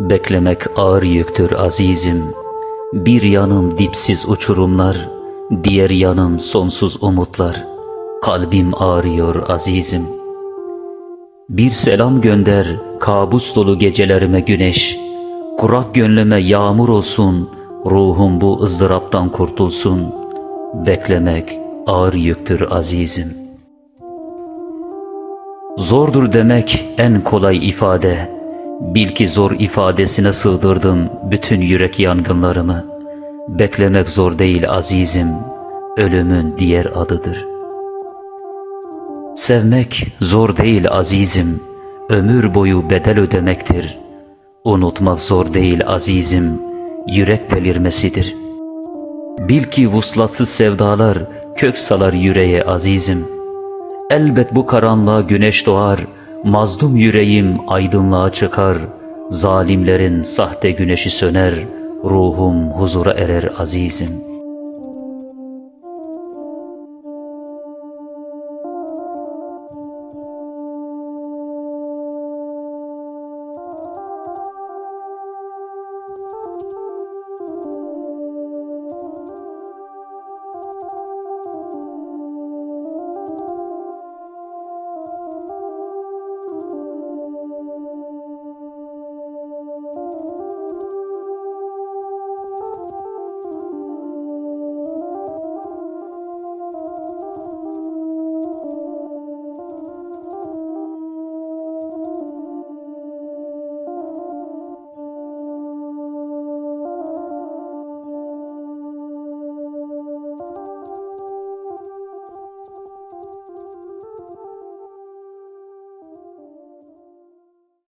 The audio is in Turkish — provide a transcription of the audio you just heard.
Beklemek ağır yüktür azizim. Bir yanım dipsiz uçurumlar, diğer yanım sonsuz umutlar. Kalbim ağrıyor azizim. Bir selam gönder kabus dolu gecelerime güneş. Kurak gönlüme yağmur olsun, ruhum bu ızdıraptan kurtulsun. Beklemek ağır yüktür azizim. Zordur demek en kolay ifade. Bil ki zor ifadesine sığdırdım bütün yürek yangınlarımı. Beklemek zor değil azizim, ölümün diğer adıdır. Sevmek zor değil azizim, ömür boyu bedel ödemektir. Unutmak zor değil azizim, yürek delirmesidir. Bil ki vuslatsız sevdalar kök salar yüreğe azizim. Elbet bu karanlığa güneş doğar, mazlum yüreğim aydınlığa çıkar. Zalimlerin sahte güneşi söner, ruhum huzura erer azizim.''